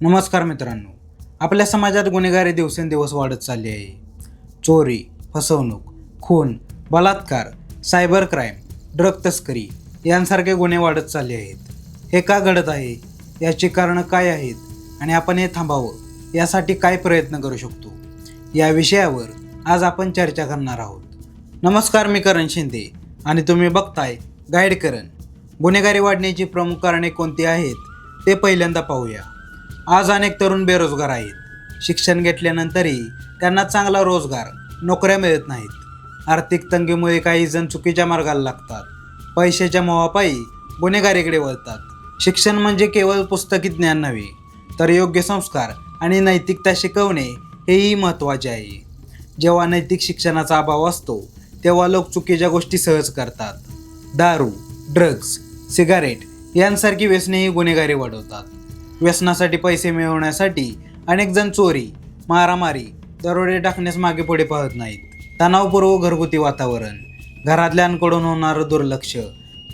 नमस्कार मित्रांनो. आपल्या समाजात गुन्हेगारी दिवसेंदिवस वाढत चालली आहे. चोरी फसवणूक खून बलात्कार सायबर क्राईम ड्रग तस्करी यांसारखे गुन्हे वाढत चालले आहेत. हे का घडत आहे? याची कारणं काय आहेत? आणि आपण हे थांबावं यासाठी काय प्रयत्न करू शकतो? या विषयावर आज आपण चर्चा करणार आहोत. नमस्कार मी करण शिंदे आणि तुम्ही बघताय गाईड करण. गुन्हेगारी वाढण्याची प्रमुख कारणे कोणती आहेत? ते पहिल्यांदा पाहूया. आज अनेक तरुण बेरोजगार आहेत. शिक्षण घेतल्यानंतरही त्यांना चांगला रोजगार नोकऱ्या मिळत नाहीत. आर्थिक तंगीमुळे काही जण चुकीच्या मार्गाला लागतात. पैशाच्या मोहापायी गुन्हेगारीकडे वळतात. शिक्षण म्हणजे केवळ पुस्तकी ज्ञान नव्हे तर योग्य संस्कार आणि नैतिकता शिकवणे हेही महत्त्वाचे आहे. जेव्हा नैतिक शिक्षणाचा अभाव असतो तेव्हा लोक चुकीच्या गोष्टी सहज करतात. दारू ड्रग्ज सिगारेट यांसारखी व्यसनेही गुन्हेगारी वाढवतात. व्यसनासाठी पैसे मिळवण्यासाठी अनेक जण चोरी मारामारी दरोडे टाकण्यास मागे पुढे पाहत नाहीत. तणावपूर्व घरगुती वातावरण घरातल्यांकडून होणारं दुर्लक्ष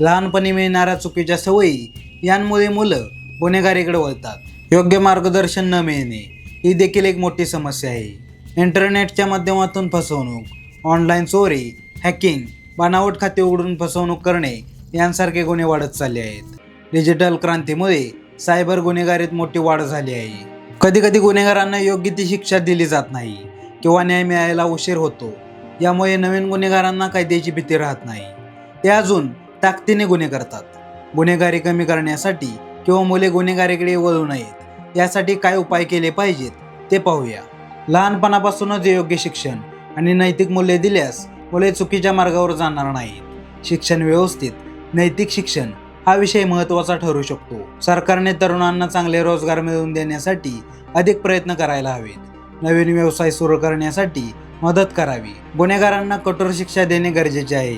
लहानपणी मिळणाऱ्या चुकीच्या सवयी यांमुळे मुलं गुन्हेगारीकडे वळतात. योग्य मार्गदर्शन न मिळणे ही देखील एक मोठी समस्या आहे. इंटरनेटच्या माध्यमातून फसवणूक ऑनलाईन चोरी हॅकिंग बनावट खाते उघडून फसवणूक करणे यांसारखे गुन्हे वाढत चालले आहेत. डिजिटल क्रांतीमुळे सायबर गुन्हेगारीत मोठी वाढ झाली आहे. कधी कधी गुन्हेगारांना योग्य ती शिक्षा दिली जात नाही किंवा न्याय मिळायला उशीर होतो. यामुळे नवीन गुन्हेगारांना कायद्याची भीती राहत नाही. ते अजून ताकदीने गुन्हे करतात. गुन्हेगारी कमी करण्यासाठी किंवा मुले गुन्हेगारीकडे वळू नयेत यासाठी काय उपाय केले पाहिजेत ते पाहूया. लहानपणापासूनच योग्य शिक्षण आणि नैतिक मूल्य दिल्यास मुले चुकीच्या मार्गावर जाणार नाहीत. शिक्षण व्यवस्थित नैतिक शिक्षण हा विषय महत्त्वाचा ठरू शकतो. सरकारने तरुणांना चांगले रोजगार मिळवून देण्यासाठी अधिक प्रयत्न करायला हवेत. नवीन व्यवसाय सुरू करण्यासाठी मदत करावी. गुन्हेगारांना कठोर शिक्षा देणे गरजेचे आहे.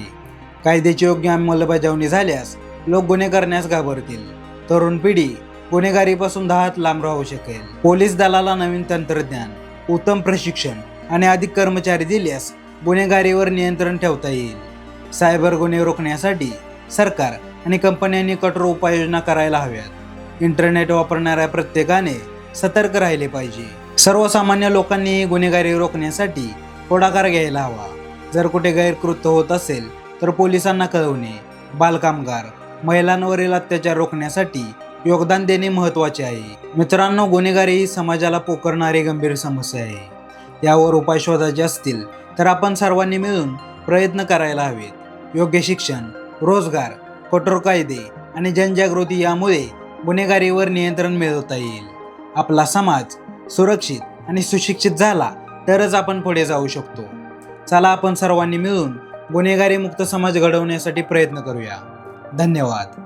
कायद्याची योग्य अंमलबजावणी झाल्यास लोक गुन्हे करण्यास घाबरतील. तरुण पिढी गुन्हेगारीपासून दहा हात लांब राहू शकेल. पोलीस दलाला नवीन तंत्रज्ञान उत्तम प्रशिक्षण आणि अधिक कर्मचारी दिल्यास गुन्हेगारीवर नियंत्रण ठेवता येईल. सायबर गुन्हे रोखण्यासाठी सरकार आणि कंपन्यांनी कठोर उपाययोजना करायला हव्यात. इंटरनेट वापरणाऱ्या प्रत्येकाने सतर्क राहिले पाहिजे. सर्वसामान्य लोकांनी गुन्हेगारी रोखण्यासाठी पुढाकार घ्यायला हवा. जर कुठे गैरकृत्य होत असेल तर पोलिसांना कळवणे बालकामगार महिलांवरील अत्याचार रोखण्यासाठी योगदान देणे महत्त्वाचे आहे. मित्रांनो गुन्हेगारी ही समाजाला पोकरणारी गंभीर समस्या आहे. यावर उपाय शोधायचे असतील तर आपण सर्वांनी मिळून प्रयत्न करायला हवेत. योग्य शिक्षण रोजगार कठोर कायदे आणि जनजागृती यामुळे गुन्हेगारीवर नियंत्रण मिळवता येईल. आपला समाज सुरक्षित आणि सुशिक्षित झाला तरच आपण पुढे जाऊ शकतो. चला आपण सर्वांनी मिळून गुन्हेगारी मुक्त समाज घडवण्यासाठी प्रयत्न करूया. धन्यवाद.